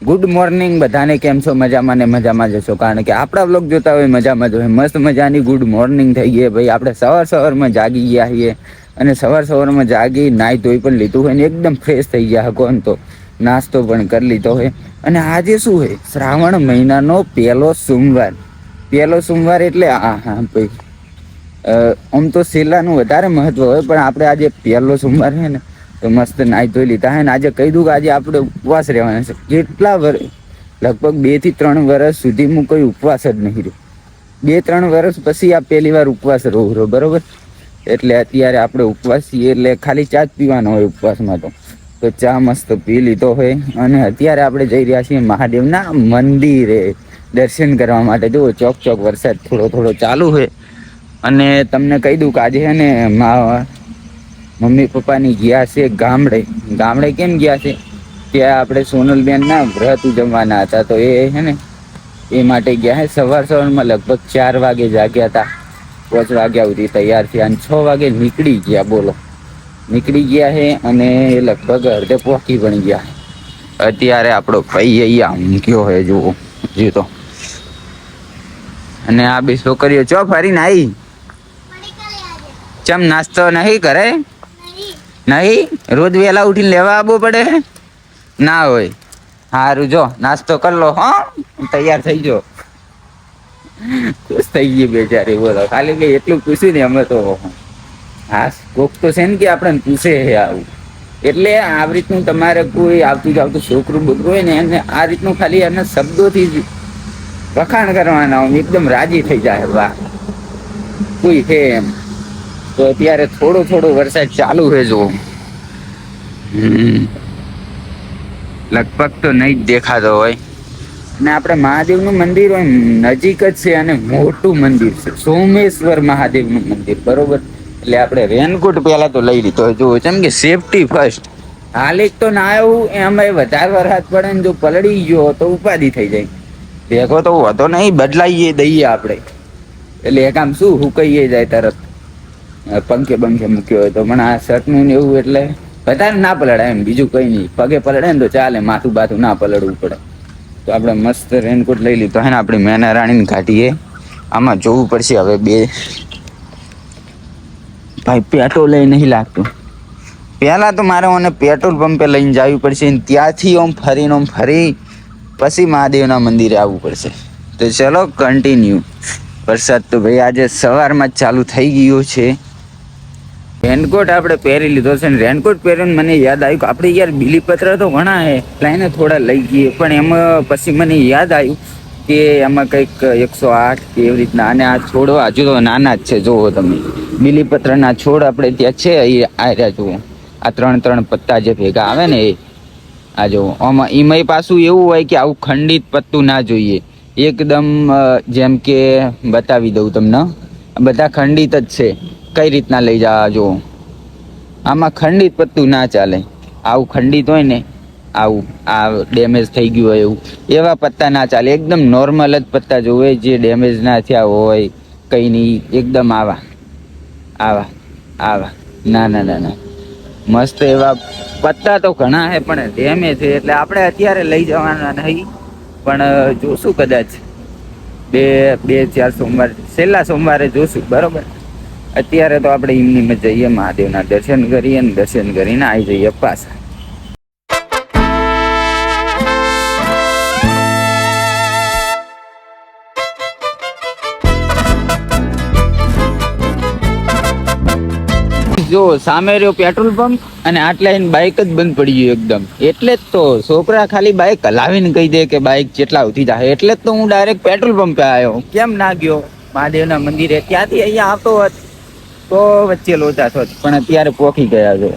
Good morning બધાને કેમ છો? મજામાં ને મજામાં જશો કારણ કે આપણા બ્લોગ જોતા હોય મજામાં જ હોય. મસ્ત મજાની ગુડ મોર્નિંગ થઈ ગઈ ભાઈ. આપણે સવાર સવારમાં જાગી ગયા છીએ અને સવાર સવારમાં જાગી નાહી ધોઈ પણ લીધું હોય ને એકદમ ફ્રેશ થઈ ગયા હકો તો. નાસ્તો પણ કરી લીધો હોય અને આજે શું હોય શ્રાવણ મહિનાનો પહેલો સોમવાર. પહેલો સોમવાર એટલે આ, હા ભાઈ. આમ તો સેલાનું વધારે મહત્વ હોય, પણ આપણે આજે પહેલો સોમવાર છે ને તો મસ્ત નાહી ધોઈ લીધા હે ને આજે કહી દઉં કે આજે આપણે ઉપવાસ રહેવાના છે. કેટલા વર્ષ લગભગ બેથી ત્રણ વર્ષ સુધી હું કોઈ ઉપવાસ જ નહીં રહ્યો બે ત્રણ વર્ષ પછી આ પહેલી વાર ઉપવાસ રહું રહ્યો બરોબર? એટલે અત્યારે આપણે ઉપવાસ છીએ એટલે ખાલી ચા જ પીવાનો હોય ઉપવાસમાં તો. તો ચા મસ્ત પી લીધો હોય. અને અત્યારે આપણે જઈ રહ્યા છીએ મહાદેવના મંદિરે. દર્શન કરવા માટે. જુઓ, ચોક ચોક વરસાદ થોડો થોડો ચાલુ હોય. અને તમને કહી દઉં કે આજે છે ને મા મમ્મી પપ્પાની ગયા છે ગામડે. ગામડે કેમ ગયા છે? ત્યાં આપણે સોનલબેન ના વ્રત ઉજવવાના હતા તો એ છે ને, એ માટે ગયા છે સવાર સવારમાં લગભગ ચાર વાગે જાગ્યા હતા. પાંચ વાગ્યા સુધી તૈયાર થયા અને છ વાગે નીકળી ગયા, બોલો. નીકળી ગયા છે અને એ લગભગ અડધે પહોંચી પણ ગયા અત્યારે આપણો ભાઈ અહીંયા ઊંઘ્યો હોય જુઓ જીતો અને આ બે છોકરીઓ ચો ફરીને આવી ચમ નાસ્તો નહીં કરે? નહીં? રોજ વહેલા ઉઠીને લેવા આવવું પડે? ના હોય. સારું જો, નાસ્તો કરી લો, હો. તૈયાર થઈ જો. ખુશ થઈ ગઈ બેચારી બોલો. ખાલી કે એટલું પૂછ્યું ને અમે તો. હા કોક તો છે ને કે આપણે પૂછે છે આવું. એટલે આવી રીતનું તમારે કોઈ આવતું જાવતું છોકરું બોકરું હોય ને, એને આ રીતનું ખાલી એના શબ્દોથી જ વખાણ કરવાના એકદમ રાજી થઈ જાય. વાહ. કોઈ છે એમ. તો અત્યારે થોડો થોડો વરસાદ ચાલુ છે જો. લગભગ તો નહીં જ દેખાતો હોય. અને આપણે મહાદેવનું મંદિર હોય નજીક જ છે અને મોટું મંદિર છે. સોમેશ્વર મહાદેવનું મંદિર, બરોબર? એટલે આપણે રેનકોટ પહેલાં તો લઈ લીધો. જો કેમ કે સેફટી ફર્સ્ટ હાલ એક તો ના આવ્યું એમાં વધારે વરસાદ પડે ને જો પલળી ગયો તો ઉપાધિ થઈ જાય. ભેગો તો વધો નહીં, બદલાઈએ દઈએ આપણે. એટલે એક આમ શું, હુકાઈએ જાય તરત. પંખે બંખે મૂક્યો હોય તો પણ આ શર્ટનું ને એવું એટલે વધારે ના પલળાય એમ, બીજું કઈ નહીં. પગે પલળે ને તો ચાલે, માથું બાથું ના પલળવું પડે. તો આપણે મસ્ત રેનકોટ લઈ લીધો હે ને, આપણી મેના રાણીને ઘાટીએ આમાં જોવું પડશે હવે બે. ભાઈ, પેટ્રોલ લઈ નહીં લાગતું. પહેલાં તો મારે મને પેટ્રોલ પંપે લઈને જવું પડશે ને ત્યાંથી આમ ફરીને આમ ફરી પછી મહાદેવના મંદિરે આવવું પડશે. તો ચલો કન્ટિન્યુ વરસાદ તો ભાઈ આજે સવારમાં જ ચાલુ થઈ ગયો છે. રેનકોટ આપણે પહેરી લીધો છે ને રેનકોટ પહેરીને મને યાદ આવ્યું કે આપણે યાર બીલીપત્ર તો ઘણા હે, લાઈને થોડા લઈ ગઈએ. પણ એમાં પછી મને યાદ આવ્યું કે એમાં કંઈક એકસો આઠ કે એવી રીતના. અને આ છોડ હજુ તો નાના જ છે જુઓ તમે. બીલીપત્રના છોડ આપણે ત્યાં છે, એ આ રહ્યા જુઓ. આ ત્રણ ત્રણ પત્તા જે ભેગા આવે ને એ. આ જો આમાં એમાંય પાછું એવું હોય કે આવું ખંડિત પત્તું ના જોઈએ. એકદમ જેમ કે બતાવી દઉં તમને. બધા ખંડિત જ છે. કઈ રીતના લઈ જવા જો આમાં ખંડિત પત્તું ના ચાલે. આવું ખંડિત હોય ને, આવું, આ ડેમેજ થઈ ગયું હોય એવું. એવા પત્તા ના ચાલે. એકદમ નોર્મલ જ પત્તા જોવે જે ડેમેજ ના થયા હોય, કંઈ નહીં, એકદમ આવા. આવા આવા. ના ના ના ના. મસ્ત એવા પત્તા તો ઘણા છે પણ ડેમેજ છે એટલે આપણે અત્યારે લઈ જવાના નહીં. પણ જોશું કદાચ. બે બે, ચાર સોમવાર, છેલ્લા સોમવારે જોશું. બરોબર? અત્યારે તો આપણે એમની જઈએ મહાદેવના દર્શન કરીએ ને દર્શન કરીને આવી જઈએ પાછા. જો, સામે રહ્યો પેટ્રોલ પંપ અને આટલા એને બાઇક જ બંધ પડી ગયું એકદમ. એટલે જ તો છોકરા ખાલી બાઇક હલાવીને કહી દે કે બાઇક જેટલા ઉઠી જાય. એટલે જ તો હું ડાયરેક્ટ પેટ્રોલ પંપે આવ્યો કેમ ના ગયો? મહાદેવના મંદિરે ત્યાંથી અહીંયા આવતો હોત? તો વચ્ચે લોચા છો પણ અત્યારે પોખી ગયા છો.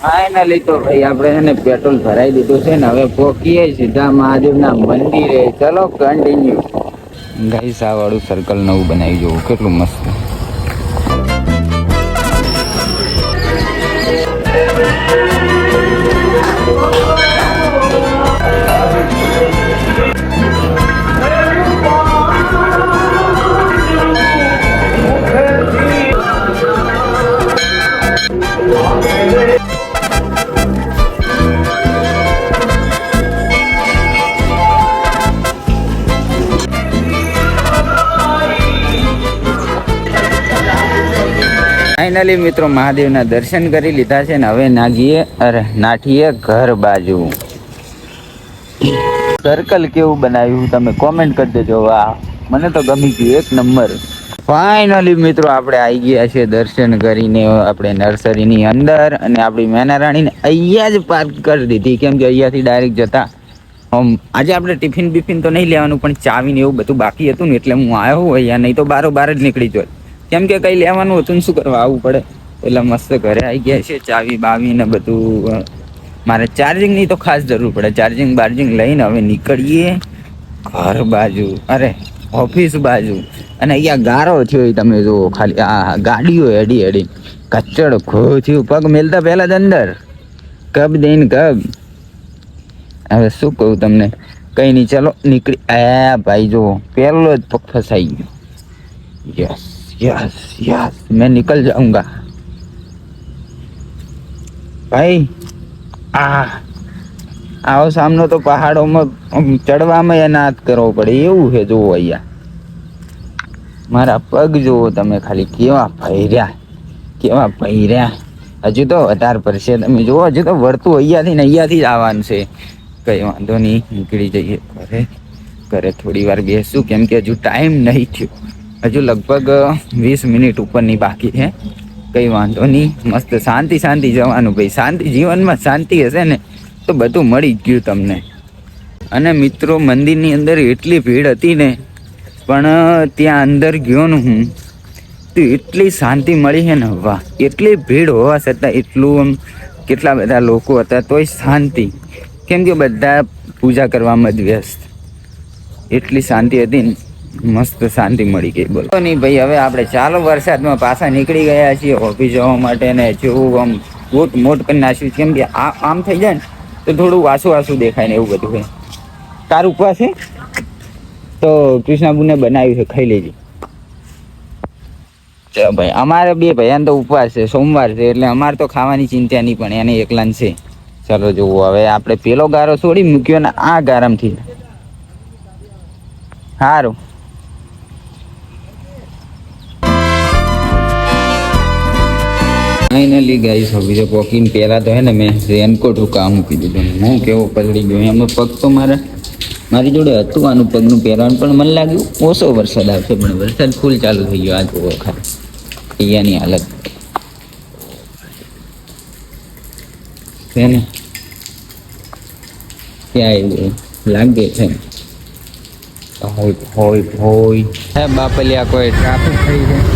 ફાઇનલી તો ભાઈ આપણે એને પેટ્રોલ ભરાઈ દીધું છે ને હવે પોકીએ સીધા મહાદેવના મંદિરે. ચલો કન્ટિન્યુ ગાઈસ આ વાળું સર્કલ નવું બનાવી જોવું. કેટલું મસ્ત. ફાઇનલી મિત્રો, મહાદેવના દર્શન કરી લીધા છે ને હવે નાગીએ અરે નાઠીએ ઘર બાજુ. સર્કલ કેવું બનાવ્યું તમે કોમેન્ટ કરી દેજો. વાહ, મને તો ગમી ગયું. એક નંબર. ફાઇનલી મિત્રો, આપણે આવી ગયા છે દર્શન કરીને. આપણે નર્સરીની અંદર અને આપણી મેના રાણીને અહીંયા જ પાર્ક કરી દીધી. કેમ કે અહીંયાથી ડાયરેક્ટ જતા. આમ આજે આપણે ટિફિન બિફિન તો નહીં લેવાનું, પણ ચાવીને એવું બધું બાકી હતું ને એટલે હું આવ્યો અહીંયા. નહીં તો બારો બાર જ નીકળી જોત. કેમ કે કંઈ લેવાનું હતું શું કરવા? આવવું પડે. એટલે મસ્ત ઘરે આવી ગયા છે, ચાવી બાવી ને બધું. મારે ચાર્જિંગની તો ખાસ જરૂર પડે. ચાર્જિંગ બાર્જિંગ લઈને હવે નીકળીએ ઘર બાજુ. અરે, ઓફિસ બાજુ. અને અહીંયા ગારો થયો તમે જુઓ, ખાલી આ ગાડીઓ હેડી હેડી. કચડ ખો થયું પગ મેલતા પહેલા જ અંદર. કબ દઈને કબ. હવે શું કહું તમને? કંઈ નહીં, ચાલો નીકળી. આ ભાઈ જો પહેલો જ પગ ફસાઈ ગયો. યસ યસ યસ મેં નિકલ જાઉંગા ભાઈ આ આવો સામનો તો પહાડોમાં ચડવામાં નાદ કરવો પડે એવું છે જુઓ અહીંયા મારા પગ જુઓ તમે ખાલી કેવા ભર્યા કેવા ભર્યા હજુ તો વધારે પડશે તમે જુઓ હજુ તો વળતું અહીંયાથી ને અહીંયાથી જ આવવાનું છે કઈ વાંધો નહીં નીકળી જઈએ ઘરે ઘરે થોડી વાર બેસું કેમ કે હજુ ટાઈમ નહીં થયો હજુ લગભગ વીસ મિનિટ ઉપરની બાકી છે. કંઈ વાંધો નહીં. મસ્ત શાંતિ શાંતિ જવાનું ભાઈ. શાંતિ જીવનમાં શાંતિ હશે ને તો બધું મળી ગયું તમને. અને મિત્રો, મંદિરની અંદર એટલી ભીડ હતી ને, પણ ત્યાં અંદર ગયો ને હું, તો એટલી શાંતિ મળી છે ને. વાહ, એટલી ભીડ હોવા છતાં એટલું આમ કેટલા બધા લોકો હતા, તોય શાંતિ. કેમ કે બધા પૂજા કરવામાં જ વ્યસ્ત. એટલી શાંતિ હતી ને. મસ્ત શાંતિ મળી ગઈ, બોલો. નહીં ભાઈ, હવે આપણે ચાલો વરસાદમાં પાછા નીકળી ગયા છીએ, ઓફિસ જવા માટે ને જેવું આમ મોટ મોટ કરી નાખ્યું કેમ કે આ આમ થઈ જાય ને, તો થોડું વાસું વાસું દેખાય ને એવું બધું હોય. તાર ઉપવાસ છે તો કૃષ્ણાબુને બનાવ્યું છે, ખાઈ લેજે. ચાલો ભાઈ, અમારે બે ભાઈયાને તો ઉપવાસ છે, સોમવાર છે, એટલે અમારે તો ખાવાની ચિંતા નહીં, પણ એને એકલાન છે. ચાલો જુઓ, હવે આપણે પેલો ગારો છોડી મૂક્યો ને આ ગારામથી. સારું ફાઇનલી ગાઈસ હવે જો પોકીને પહેલા તો હે ને મેં રેનકોટ ઉકા મૂકી દીધું. હું કેવો પલળી ગયો? એમાં પગ તો મારા મારી જોડે હતું આનું પગનું પહેરવાનું પણ મને લાગ્યું. ઓછો વરસાદ આવશે પણ વરસાદ ફૂલ ચાલુ થઈ ગયો. આ જુઓ ખાલી અહીંયાની હાલત. છે ને? ક્યાં આવ્યું લાગે છે હોય હોય હોય. હે બાપલિયા કોઈ ટ્રાફિક થઈ છે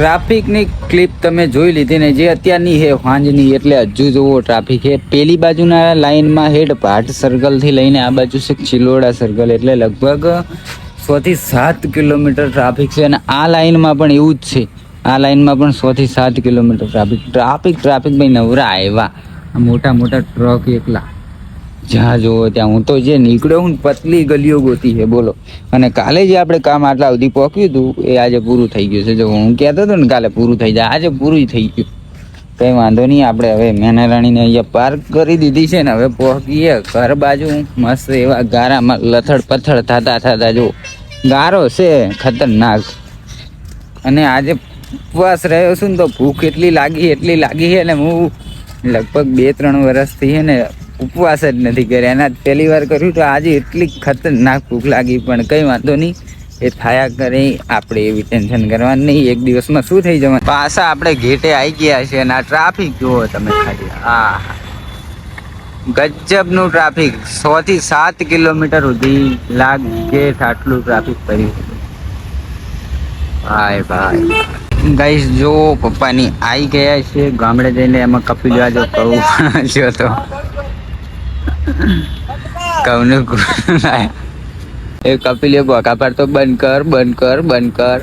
ટ્રાફિકની ક્લિપ તમે જોઈ લીધી ને જે અત્યારની છે સાંજની એટલે હજુ જોવો ટ્રાફિક છે. પેલી બાજુના લાઇનમાં હેડ પાટ સર્કલથી લઈને આ બાજુ છે ચિલોડા સર્કલ, એટલે લગભગ સોથી સાત કિલોમીટર ટ્રાફિક છે અને આ લાઇનમાં પણ એવું જ છે. આ લાઇનમાં પણ સોથી સાત કિલોમીટર ટ્રાફિક. ટ્રાફિક ટ્રાફિક ભાઈ નવરા આવ્યા. મોટા મોટા ટ્રક એકલા. જ્યાં જોવો ત્યાં હું તો જે નીકળ્યો હું પતલી ગલીઓ ગોતી છે, બોલો. અને કાલે જે આપણે કામ આટલા સુધી પહોંચ્યું હતું એ આજે પૂરું થઈ ગયું છે. જો, હું કહેતો હતો ને કાલે પૂરું થઈ જાય, આજે પૂરું થઈ ગયું. કંઈ વાંધો નહીં, આપણે હવે મેનારાણીને અહીંયા પાર્ક કરી દીધી છે ને, હવે પહોંચીએ. ઘર બાજુ મસ્ત એવા ગારામાં લથડ પથડ થતા થતા, જો. ગારો છે, ખતરનાક. અને આજે ઉપવાસ રહ્યો છું ને, તો ભૂખ એટલી લાગી એટલી લાગી છે ને, હું લગભગ બે ત્રણ વર્ષથી છે ને ઉપવાસ જ નથી કર્યા. એના પહેલી વાર કર્યું તો આજે એટલી ખતરનાક ભૂખ લાગી, પણ કંઈ વાંધો નહીં. એ થાયા કરે, આપણે એવી ટેન્શન કરવાની નહીં. એક દિવસમાં શું થઈ જવાનું? પાછા આપણે ઘેટે આવી ગયા છે અને આ ટ્રાફિક જુઓ તમે ખાલી. આ ગજબનું ટ્રાફિક સો થી સાત કિલોમીટર સુધી લાગે આટલું ટ્રાફિક કર્યું ભાઈ ભાઈ. ગાઈસ જો પપ્પાની આવી ગયા છે, ગામડે જઈને એમાં કપિલ જો કહું જો તો. કહું એ કપિલે બોકા પર તો બંધ કર બંધ કર બંધ કર.